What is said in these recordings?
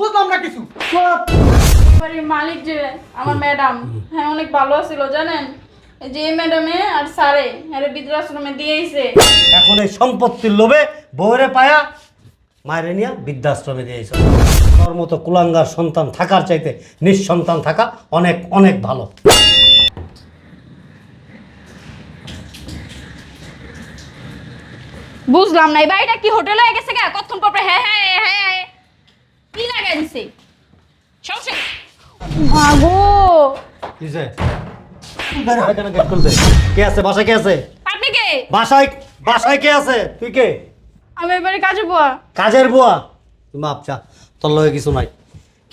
বুঝলাম না কিছু। বাড়ির মালিক যে আমার ম্যাডাম হ্যাঁ অনেক ভালো ছিল জানেন? যে ম্যাডামে আর স্যারে আরে বৃদ্ধাশ্রমে দিয়েছে এখন এই সম্পত্তির লোভে বউরে পায়া মায়ের নিয়ে বৃদ্ধাশ্রমে দিয়েছ। তোর মতো কুলাঙ্গার সন্তান থাকার চাইতে নিঃসন্তান থাকা অনেক অনেক ভালো। বুঝলাম না এই বাড়িটা কি হোটেল হয়ে গেছে গা? কতক্ষণ পর পর হ্যাঁ হ্যাঁ হ্যাঁ হ্যাঁ। কি লাগাই দিছে সমস্যা? মাগো কিসে কেন গেট খুলতে কে আছে? বাসায় কে আছে? আপনি কে? বাসায় বাসায় কে আছে? তুই কে? আমি এবারে কাজে বুয়া। কাজের বুয়া? তুমি আপচা তোর লগে কিছু নাই।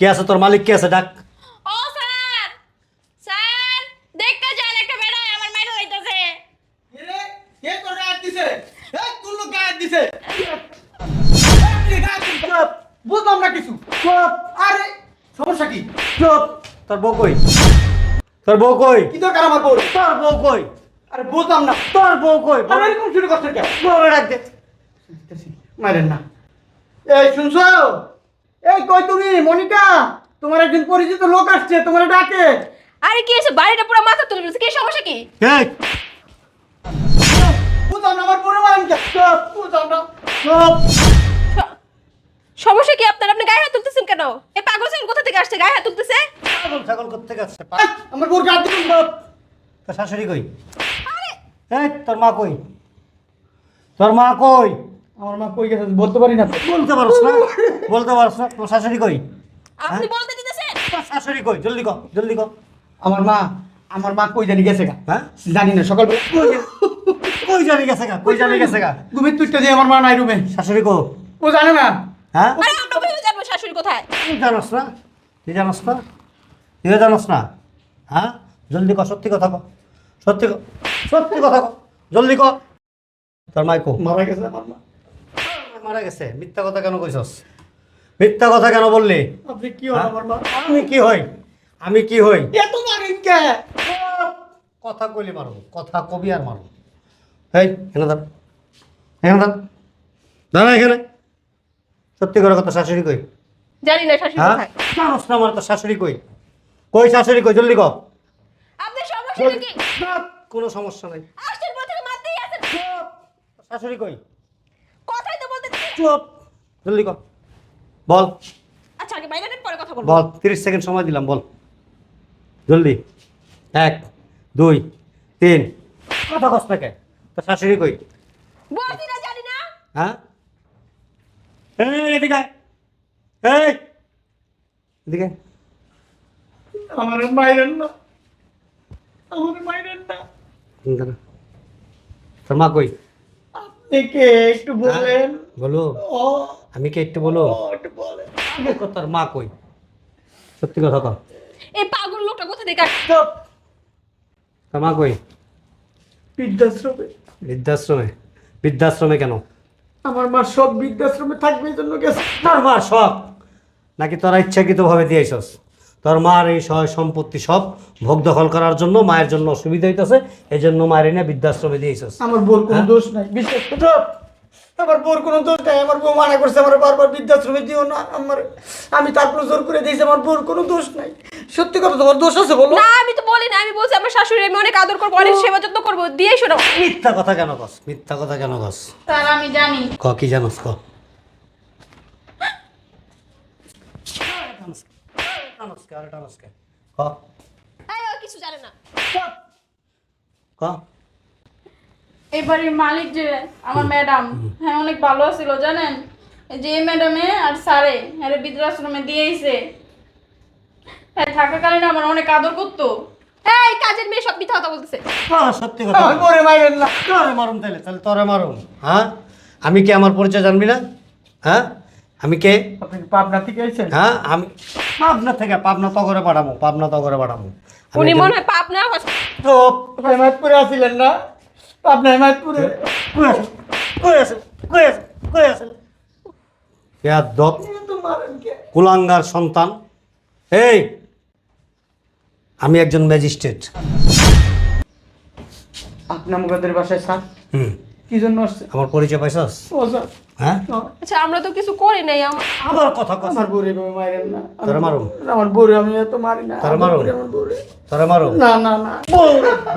কে আছে? তোর মালিক কে আছে? ডাক। ও স্যার! স্যার! দেখতে যান একটা বেড়া আমার মাইরে হইতাছে। কে তোর গায়ে দিছে? এই তোর লোক গায়ে দিছে। বুঝলাম না কিছু। চুপ। আরে সমস্যা কি? চুপ। তোর বউ কই? তোর বউ কই? কি দরকার আমার বউ তোর বউ কই? আরে বুঝলাম না। তোর বউ কই? আরে এরকম শুরু করছেন কেন? বউরে ডাক দে। মারেন না। এই শুনছো? এই কই তুমি? মনিকা তোমার একজন পরিচিত লোক আসছে তোমার ডাকে। আরে কি হয়েছে? বাড়িটা পুরো মাথা তুলে ফেলছে। কি সমস্যা কি? এই। বুঝলাম না আমার পরে মারেন কেন চুপ, বুঝলাম না। চুপ। সমস্যা কি আপনার? আপনি গায়ে হাত তুলতেছেন কেন? এই পাগল ছেলে কোথা থেকে আসছে? গায়ে হাত তুলতেছে? পাগল ছাগল করতে গেছে এই, আমার বউর গায়ে দিবেন না। তোর শাশুড়ি কই? আরে! এই তোর মা কই? তোর মা কই? আমার মা কই গেছে বলতে পারি না বলতে পারছ না? বলতে পারছ না? তোর শাশুড়ি কই? আপনি বলতে দিতেছেন? তোর শাশুড়ি কই? জলদি কর জলদি কর আমার মা আমার মা কই জানি গেছে গা? হ্যাঁ? জানি না কই কই জানি গেছে গা? কই জানি গেছে গা? তুমি তুইটা দিয়ে আমার মা নাই রুমে। শাশুড়ি কো? ও জানে না। হ্যাঁ? আরে আমরা ভেবে জানব শাশুড়ি কোথায়? তুই জানোস না? তুই জানোস না? তুই জানোস না? হ্যাঁ? জলদি কর সত্যি কথা কর। সত্যি কর সত্যি কথা কর। জলদি কর। তোর মাইকো মারা গেছে আমার মা। মারা গেছে। মিথ্যা কথা কেন কইছস? মিথ্যা কথা কেন বললি? আপনি কি হন আমার মা? আমি কি হই? আমি কি হই? এত মারেন কে কথা কইলে মারব কথা কবি আর মারব। এই এখানে দাঁড়া। এখানে দাঁড়া। দাঁড়া এখানে। সত্যি করে কথা শাশুড়ি কই? জানি না শাশুড়ি হ্যাঁ? কোথায়। জানোস না আমার তো শাশুড়ি কই? কই শাশুড়ি কই? জলদি কর আপনার সমস্যা কি? কোনো সমস্যা নাই। আসছেন বলতে মারতেই আছেন। শাশুড়ি কই? কথাই তো বলতে। চুপ। জলদি কর বল। আচ্ছা আগে বাইরে পরে কথা বলব। বল তিরিশ সেকেন্ড সময় দিলাম বল। জলদি। এক দুই তিন। কথা কস না কে? তোর শাশুড়ি কই? বলছি না জানি না। হ্যাঁ? এদিকে আয়। এই এদিকে আয়। আমার মাইরেন না। আমার মাইরেন না। তোর মা কই? আপনি কে? একটু বলেন। বলো। ও আমি কি একটু বলো? একটু বলেন। তোর মা কই? সত্যি কথা কর এই পাগল লোকটা কোথা থেকে আসছে? তোর মা কই? বৃদ্ধাশ্রমে। বৃদ্ধাশ্রমে। বৃদ্ধাশ্রমে কেন? আমার মা সব বৃদ্ধাশ্রমে থাকবে এই জন্য গেছে। তোর মা সব। নাকি তোরা ইচ্ছাকৃতভাবে দিয়েছস তোর মার এই সহায় সম্পত্তি সব ভোগ দখল করার জন্য মায়ের জন্য অসুবিধা হইতেছে এই জন্য মায়ের এনে বৃদ্ধাশ্রমে দিয়েছস আমার বোর কোনো হ্যাঁ? দোষ নাই। বিশ্বাস। আমার বোর কোনো দোষ নাই আমার বউ মানা করছে আমার বারবার বৃদ্ধাশ্রমে দিও না আমার আমি তারপর জোর করে দিয়েছি আমার বোর কোনো দোষ নাই। সত্যি কথা তোমার দোষ আছে বলো। না আমি তো বলি না আমি বলছি আমার শাশুড়ি আমি অনেক আদর করব অনেক সেবা যত্ন করব দিয়ে শোনো। মিথ্যা কথা কেন কস? মিথ্যা কথা কেন কস? স্যার আমি জানি। ক কি জানোস ক। ক। এই, ও কিছু জানে না। ক। এই বাড়ির মালিক যে আমার ম্যাডাম হ্যাঁ অনেক ভালো ছিল জানেন? যে এই ম্যাডামে আর স্যারে আরে বৃদ্ধাশ্রমে দিয়েছে হ্যাঁ থাকাকালীন আমার অনেক আদর করতো। এই কাজের মেয়ে সব মিথ্যা কথা বলতেছে। হ্যাঁ, সত্যি কথা। আমার বোরে না। তোরে মারুম তাহলে তাহলে তোরে মারুম। হ্যাঁ? আমি কে আমার পরিচয় জানবি না? হ্যাঁ? আমি কে? আপনি পাবনা থেকে এসেছেন হ্যাঁ আমি পাবনা থেকে পাবনা তগরে পাঠাবো পাবনা তগরে পাঠাবো উনি মনে হয় পাপ না চুপ হেমায়তপুরে আসিলেন না? মারেন কে? কুলাঙ্গার সন্তান। এই আমি একজন ম্যাজিস্ট্রেট। আপনার মুখাদের বাসায় স্যার। হুম। কি জন্য আসছে? আমার পরিচয় পাইছস? ও স্যার হ্যাঁ? আচ্ছা আমরা তো কিছু করি নাই আমার আবার কথা কথা আমার বউরে এভাবে মারেন না। তোরা মারো আমার বউরে আমি এত মারি না। তোরা মারো? বউরে, আমার বউরে। তোরা মারো না না না।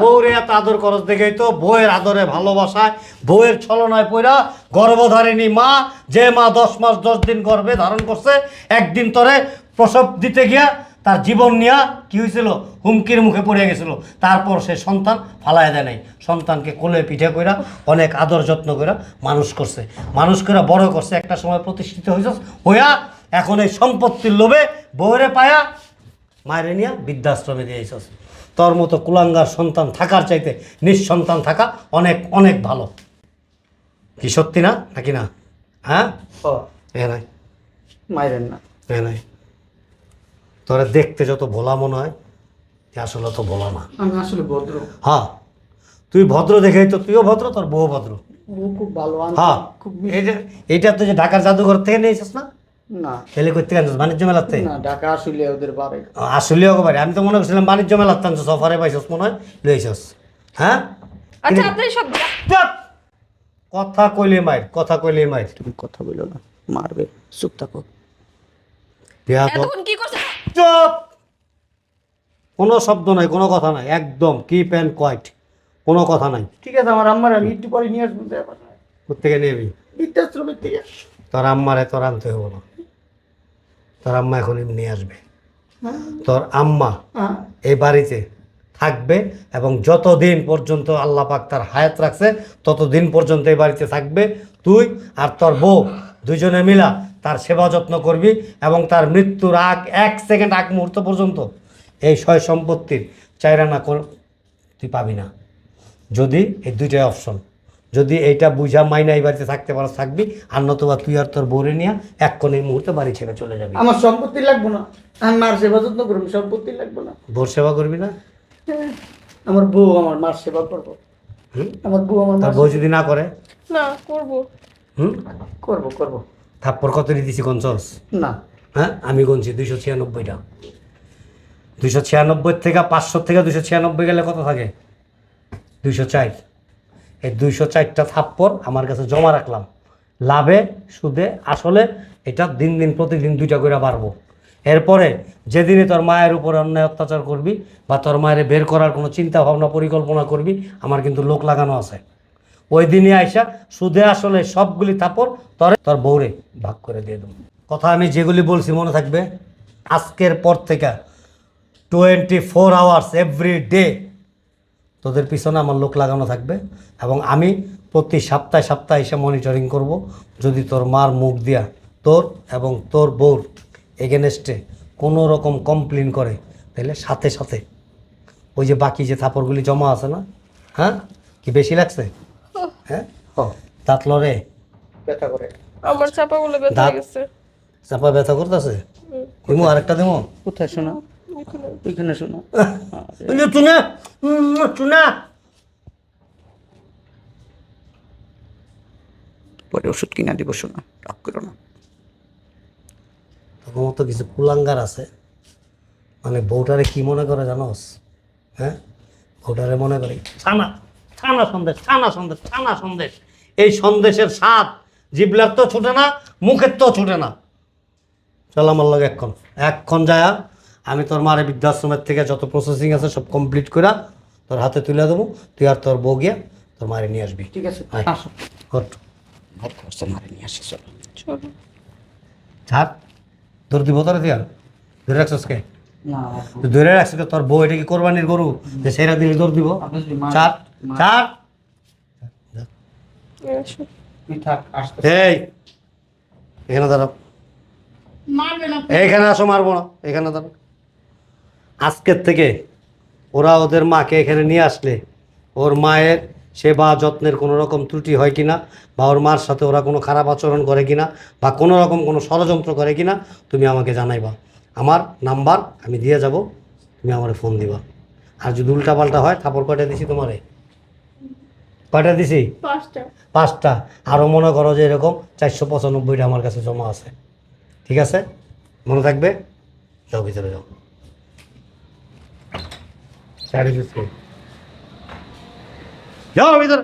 বউরে এত আদর করস দেখেই তো বউয়ের আদরে ভালোবাসায় বউয়ের ছলনায় পইরা গর্ভধারিণী মা যে মা দশ মাস দশ দিন গর্ভে ধারণ করছে একদিন তরে প্রসব দিতে গিয়া তার জীবন নিয়া কি হয়েছিল হুমকির মুখে পড়ে গেছিল। তারপর সে সন্তান ফালায় দেয় নাই। সন্তানকে কোলে পিঠে কইরা অনেক আদর যত্ন কইরা মানুষ করছে। মানুষ করে বড় করছে। একটা সময় প্রতিষ্ঠিত হয়েছে হইয়া এখন এই সম্পত্তির লোভে বউরে পায়া মায়ের নিয়ে বৃদ্ধাশ্রমে দিয়েছস তোর মতো কুলাঙ্গার সন্তান থাকার চাইতে নিঃসন্তান থাকা অনেক অনেক ভালো। কি সত্যি না? নাকি না? হ্যাঁ? ও। এ নাই। মাইরেন না। এ নাই। তোরা দেখতে যত ভোলা মনে হয় তুই আসলে তো ভোলা না। আমি আসলে ভদ্র। হ্যাঁ তুই ভদ্র দেখেই তো তুইও ভদ্র তোর বউ ভদ্র। বউ খুব ভালো হ্যাঁ আন্তরিক, খুব মিষ্টি। যে এইটা তো যে ঢাকার জাদুঘর থেকে নিয়েছিস না? না। এলে করতে আনছিস? বাণিজ্য মেলাতে না ঢাকা আসলে ওদের বাড়ি। আসলে একবারে আমি তো মনে করছিলাম বাণিজ্য মেলাতে আনছিস সফারে পাইছিস মনে হয় লইছিস হ্যাঁ? আচ্ছা আপনি সব কথা কইলে মাইর কথা কইলে মাইর। তুমি কথা বলো না মারবে। চুপ থাকো। এতক্ষণ কি করছেন চুপ! কোনো শব্দ নাই কোনো কথা নাই একদম কিপ অ্যান্ড কোয়াইট কোনো কথা নাই। ঠিক আছে আমার আম্মার আমি একটু পরে নিয়ে আসব। কোথেকে নেবি? বৃদ্ধাশ্রমের থেকে তোর আম্মারে তোর আনতে হব না। তোর আম্মা এখন এমনি আসবে। তোর আম্মা হ্যাঁ। এই বাড়িতে থাকবে এবং যতদিন পর্যন্ত আল্লাহ পাক তার হায়াত রাখছে ততদিন পর্যন্ত এই বাড়িতে থাকবে তুই আর তোর বউ দুজনে মিলা তার সেবা যত্ন করবি এবং তার মৃত্যুর আগ এক সেকেন্ড আগ মুহূর্ত পর্যন্ত এই সয় সম্পত্তির চাইরা না কর তুই পাবি না। যদি এই দুইটাই অপশন যদি এইটা বুঝা মাইনা এই বাড়িতে থাকতে পারো থাকবি আর নতুবা তুই আর তোর বউরে নিয়ে এক কোণ এই মুহূর্তে বাড়ি ছেড়ে চলে যাবি। আমার সম্পত্তি লাগবো না। আমি মার সেবা যত্ন করবি সম্পত্তি লাগবো না। বউর সেবা করবি না? আমার বউ আমার মার সেবা করব। হুম? আমার বউ আমার তার বউ যদি না করে? না করব। হুম? করব করব। থাপ্পড় কত দিছি কনসস? না। হ্যাঁ? আমি গুনছি দুইশো ছিয়ানব্বইটা। দুইশো ছিয়ানব্বই থেকে পাঁচশো থেকে দুইশো ছিয়ানব্বই গেলে কত থাকে? দুইশো চার। এই দুইশো চারটা থাপ্পড় আমার কাছে জমা রাখলাম। লাভে সুদে আসলে এটা দিন দিন প্রতিদিন দুইটা করে বাড়বো। এরপরে যেদিনই তোর মায়ের উপর অন্যায় অত্যাচার করবি বা তোর মায়ের বের করার কোনো চিন্তা ভাবনা পরিকল্পনা করবি আমার কিন্তু লোক লাগানো আছে। ওই দিনই আইসা সুদে আসলে সবগুলি থাপড় তোর তোর বউরে ভাগ করে দিয়ে দেবো। কথা আমি যেগুলি বলছি মনে থাকবে? আজকের পর থেকে twenty four hours every day তোদের পিছনে আমার লোক লাগানো থাকবে এবং আমি প্রতি সপ্তাহে সপ্তাহে এসে মনিটরিং করব যদি তোর মার মুখ দিয়া তোর এবং তোর বউর এগেনস্টে কোনো রকম কমপ্লেন করে, তাহলে সাথে সাথে ওই যে বাকি যে থাপড়গুলি জমা আছে না হ্যাঁ? কি বেশি লাগছে? হ্যাঁ? দাঁত লড়ে? ব্যথা করে। আমার চাপাগুলো ব্যথা গেছে। চাপা ব্যথা করতেছে? আরেকটা দিমু। কোথায় শোনা ওইখানে। শোনা ওই যে চুনা। চুনা। পরে ওষুধ কিনা দিব শোনা রাগ করো না। তখন মতো কিছু কুলাঙ্গার আছে। মানে বউটারে কি মনে করে জানোস? হ্যাঁ? বউটারে মনে করে ছানা ছানা সন্দেশ ছানা সন্দেশ ছানা সন্দেশ। এই সন্দেশের স্বাদ জিবলার তো ছুটে না মুখের তো ছুটে না। চল আমার লগে এক্ষণ এক্ষণ যায় আমি তোর মারে বৃদ্ধাশ্রমের থেকে যত প্রসেসিং আছে সব কমপ্লিট করে তোর হাতে তুলে দেবো। তুই আর তোর বউ গিয়া তোর মারে নিয়ে আসবি। ঠিক আছে মারে নিয়ে আসি চলো। চলো। ছাড় তোর দিব তোর দিয়া ধরে রাখছিস কে? ধরে রাখছিস তোর বউ এটা কি কোরবানির গরু? যে সেরা দিলে দৌড় দিব। চার থাক। এই এখানে দাঁড়াও। মারবে না। এইখানে আসো মারবো না। এখানে দাঁড়াও। আজকের থেকে ওরা ওদের মাকে এখানে নিয়ে আসলে ওর মায়ের সেবা যত্নের কোনো রকম ত্রুটি হয় কিনা বা ওর মার সাথে ওরা কোনো খারাপ আচরণ করে কিনা বা কোনো রকম কোনো ষড়যন্ত্র করে কিনা তুমি আমাকে জানাইবা। আমার নাম্বার আমি দিয়ে যাব তুমি আমার ফোন দিবা। আর যদি উল্টা পাল্টা হয় থাপড় কয়টা দিছি তোমারে? কয়টা দিছি? পাঁচটা। আরও আরও মনে করো যে এরকম চারশো পঁচানব্বইটা আমার কাছে জমা আছে। ঠিক আছে? মনে থাকবে? যাও ভিতরে যাও। যাও ভিতরে।